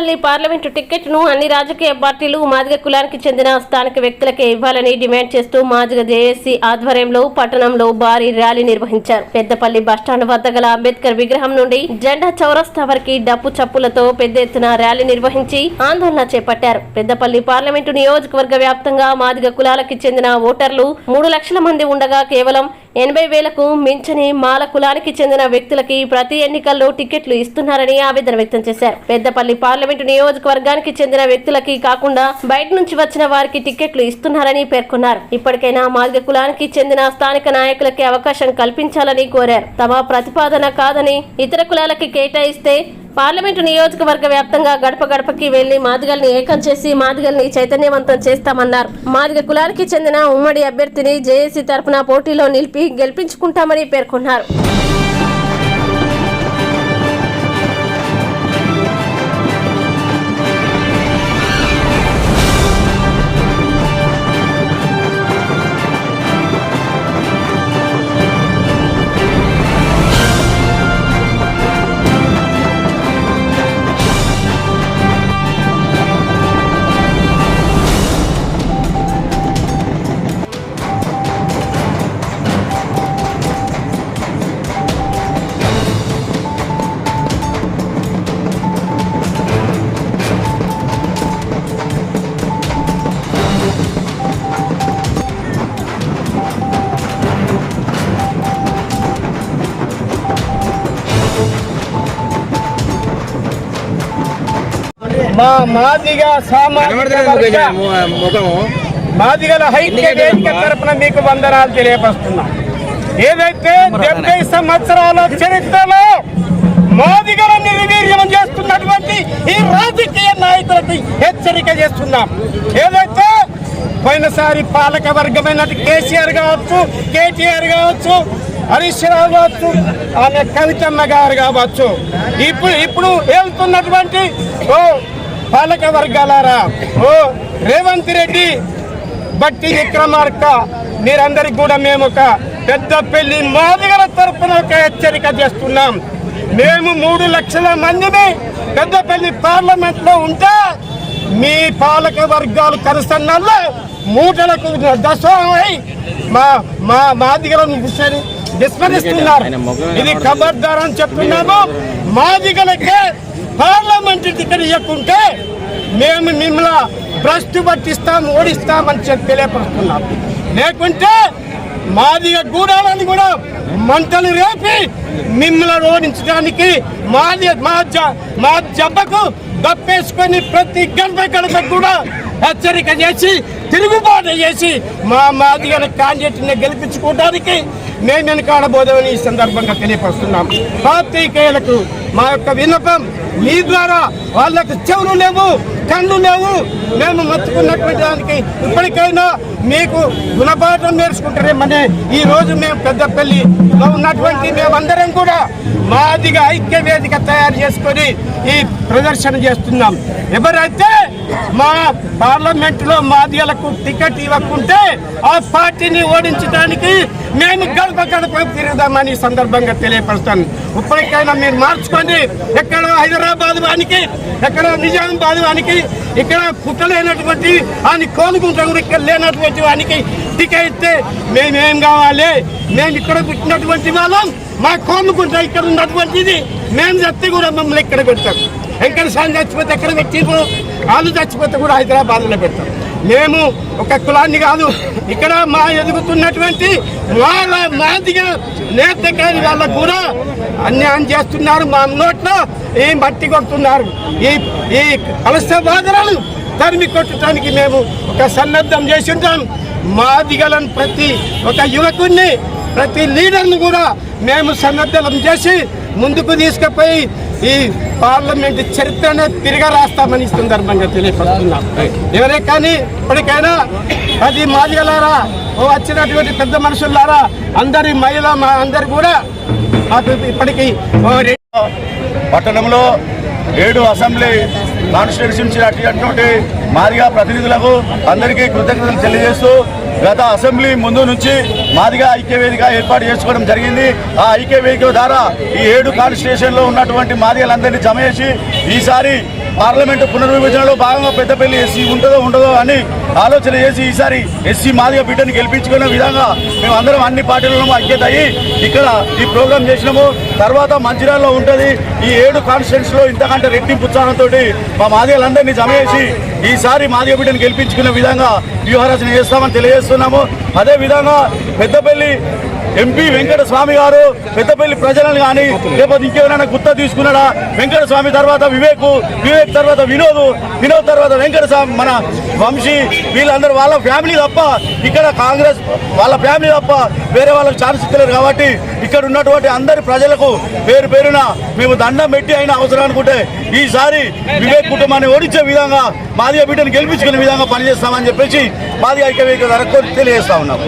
Peddapalli parliament టికెట్ను అన్ని రాజకీయ పార్టీలు మాదిగ కులానికి చెందిన స్థానిక వ్యక్తులకే ఇవ్వాలని డిమాండ్ చేస్తూ మాదిగ జేఏసీ ఆధ్వర్యంలో పట్టణంలో భారీ ర్యాలీ నిర్వహించారు. పెద్దపల్లి బస్టాండ్ వద్ద గల అంబేద్కర్ విగ్రహం నుండి జెండా చౌరస్తా వరకు డప్పు చప్పులతో పెద్ద ఎత్తున ర్యాలీ నిర్వహించి ఆందోళన చేపట్టారు. పెద్దపల్లి పార్లమెంటు నియోజకవర్గ వ్యాప్తంగా మాదిగ కులాలకి చెందిన ఓటర్లు మూడు లక్షల మంది ఉండగా కేవలం ఎనభై వేలకు మించని మాల కులానికి చెందిన వ్యక్తులకి ప్రతి ఎన్నికల్లో టికెట్లు ఇస్తున్నారని ఆవేదన వ్యక్తం చేశారు. పెద్దపల్లి పార్లమెంటు నియోజకవర్గానికి చెందిన వ్యక్తులకి కాకుండా బయట నుంచి వచ్చిన వారికి టికెట్లు ఇస్తున్నారని పేర్కొన్నారు. ఇప్పటికైనా మాదిగ కులానికి చెందిన స్థానిక నాయకులకి అవకాశం కల్పించాలని కోరారు. తమ ప్రతిపాదన కాదని ఇతర కులాలకి కేటాయిస్తే పార్లమెంటు నియోజకవర్గ వ్యాప్తంగా గడప గడపకి వెళ్ళి మాదిగల్ని ఏకం చేసి మాదిగల్ని చైతన్యవంతం చేస్తామన్నారు. మాదిగ కులానికి చెందిన ఉమ్మడి అభ్యర్థిని జేఏసీ తరఫున పోటీలో నిలిపి గెలిపించుకుంటామని పేర్కొన్నారు. మా మాదిగ సామాజిక మాదిగల ఐక్య వేదిక తరపున మీకు వందనాలు తెలియపరుస్తున్నాం. ఏదైతే డెబ్బై సంవత్సరాల చరిత్రలో మాదిగల నిర్వీర్యం చేస్తున్నటువంటి ఈ రాజకీయ నాయకులకు హెచ్చరిక చేస్తున్నాం. ఏదైతే పోయినసారి పాలక వర్గమైన కేసీఆర్ కావచ్చు కేటీఆర్ కావచ్చు హరీష్ రావు కావచ్చు ఆమె కవితమ్మ గారు కావచ్చు. ఇప్పుడు ఇప్పుడు వెళ్తున్నటువంటి ఓ పాలక వర్గాలారా ఓ రేవంత్ రెడ్డి బట్టి విక్రమార్క మీరందరికి కూడా మేము ఒక పెద్ద పెళ్ళి మాదిగల తరపున ఒక హెచ్చరిక చేస్తున్నాం. మేము మూడు లక్షల మందిని పెద్దపల్లి పార్లమెంట్లో ఉంటే మీ పాలక వర్గాలు కరుసన్నాల్లో మూటలకు దశమై మా మా మాదిగలను విస్మరి- విస్మరిస్తున్నారు. ఇది ఖబర్దార్ అని చెప్తున్నాము. మాదిగలకే పార్లమెంట్ టికెట్ ఇవ్వకుంటే మేము మిమ్మల్ని భ్రష్టు పట్టిస్తాం ఓడిస్తామని చెప్పి తెలియపరుస్తున్నాం. లేకుంటే మాది గూడాలని కూడా మంటలు రేపి మిమ్మల్ని ఓడించడానికి మాది మా మా జబ్బకు దప్పేసుకొని ప్రతి గడప గడపకు కూడా హెచ్చరిక చేసి తిరుగుబాటు చేసి మా మాదిగల క్యాండిడేట్ని గెలిపించుకోవడానికి మేము వెనకాడబోదామని ఈ సందర్భంగా తెలియపరుస్తున్నాం. పాత్రికేయులకు మా యొక్క విన్నపం మీ ద్వారా వాళ్ళకు చెవులు లేవు కళ్ళు లేవు. మేము మర్చుకున్నటువంటి దానికి ఇప్పటికైనా మీకు గుణపాఠం నేర్చుకుంటారేమని ఈ రోజు మేము పెద్దపల్లిలో ఉన్నటువంటి మేమందరం కూడా మాదిగా ఐక్య వేదిక తయారు చేసుకొని ఈ ప్రదర్శన చేస్తున్నాం. ఎవరైతే మా పార్లమెంట్లో మాదిగలకు టికెట్ ఇవ్వకుంటే ఆ పార్టీని ఓడించడానికి మేము గడప గడప తిరుగుదామని సందర్భంగా తెలియపరుస్తాను ఇప్పటికైనా మీరు మార్చుకోండి ఎక్కడ హైదరాబాద్ వానికి ఎక్కడ నిజామాబాద్ వానికి ఇక్కడ పుట్టలేనటువంటి అని కోలుకుంటా కూడా ఇక్కడ లేనటువంటి వానికి టికెట్ ఇస్తే మేమేం కావాలి? మేము ఇక్కడ పుట్టినటువంటి వాళ్ళం మా కోలుకుంటా ఇక్కడ ఉన్నటువంటిది మేము చెప్తే కూడా మమ్మల్ని ఇక్కడ పెడతాం వెంకట చచ్చిపోతే ఎక్కడ పెట్టిండ్రు వాళ్ళు చచ్చిపోతే కూడా హైదరాబాద్లో పెడతాం మేము ఒక కులాన్ని కాదు ఇక్కడ మా ఎదుగుతున్నటువంటి వాళ్ళ మాదిగా నేత కాని వాళ్ళకు కూడా అన్యాయం చేస్తున్నారు మా నోట్లో ఈ మట్టి కొడుతున్నారు. ఈ ఈ కలస బాధలను తరిమి కొట్టడానికి మేము ఒక సన్నద్ధం చేసి ఉంటాం మాదిగలను ప్రతి ఒక యువకుడిని ప్రతి లీడర్ని కూడా మేము సన్నద్ధం చేసి ముందుకు తీసుకుపోయి ఈ పార్లమెంట్ చరిత్రను తిరిగి రాస్తామని ఈ సందర్భంగా తెలియపడుతున్నాం. ఎవరే కానీ ఇప్పటికైనా అది మాదిగలారా ఓ వచ్చినటువంటి పెద్ద మనుషులారా అందరి మహిళ మా అందరు కూడా మాకు ఇప్పటికీ పట్టణంలో ఏడు అసెంబ్లీ కాన్స్టిట్యూన్సీ నుంచి అటువంటి మాదిగా ప్రతినిధులకు అందరికీ కృతజ్ఞతలు తెలియజేస్తూ గత అసెంబ్లీ ముందు నుంచి మాదిగా ఐక్యవేదిక ఏర్పాటు చేసుకోవడం జరిగింది. ఆ ఐక్యవేదిక ద్వారా ఈ ఏడు కాన్స్టిట్యూషన్లో ఉన్నటువంటి మాదిగలందరినీ జమ చేసి ఈసారి పార్లమెంటు పునర్విభజనలో భాగంగా పెద్దపల్లి ఎస్సీ ఉంటుందో ఉండదో అని ఆలోచన చేసి ఈసారి ఎస్సీ మాదిగా బిడ్డని గెలిపించుకునే విధంగా మేము అందరం అన్ని పార్టీలలో ఐక్యత అయ్యి ఇక్కడ ఈ ప్రోగ్రాం చేసినాము. తర్వాత మంచిర్యాలలో ఉంటుంది. ఈ ఏడు కాన్స్టిట్యూన్స్లో ఇంతకంటే రెట్టింపు ఉత్సాహంతో మా మాదిగలందరినీ జమ చేసి ఈసారి మాదిగ బిడ్డను గెలిపించుకునే విధంగా వ్యూహరచన చేస్తామని తెలియజేస్తున్నాము. అదే విధంగా పెద్దపల్లి ఎంపీ వెంకట స్వామి గారు పెద్దపల్లి ప్రజలను కానీ లేకపోతే ఇంకేమైనా గుత్త తీసుకున్నాడా? వెంకట స్వామి తర్వాత వివేక్ వివేక్ తర్వాత వినోద్ వినోద్ తర్వాత వెంకట స్వామి మన వంశీ వీళ్ళందరూ వాళ్ళ ఫ్యామిలీ తప్ప ఇక్కడ కాంగ్రెస్ వాళ్ళ ఫ్యామిలీ తప్ప వేరే వాళ్ళకి ఛాన్స్ ఇచ్చలేరు కాబట్టి ఇక్కడ ఉన్నటువంటి అందరి ప్రజలకు పేరు పేరున మేము దండం పెట్టి అయిన అవసరం అనుకుంటే ఈసారి వివేక్ కుటుంబాన్ని ఓడించే విధంగా మాదిగా బిడ్డను గెలిపించుకునే విధంగా పనిచేస్తామని చెప్పేసి మాదిగా ఐక్యవేదిక ధరకు తెలియజేస్తా ఉన్నాం.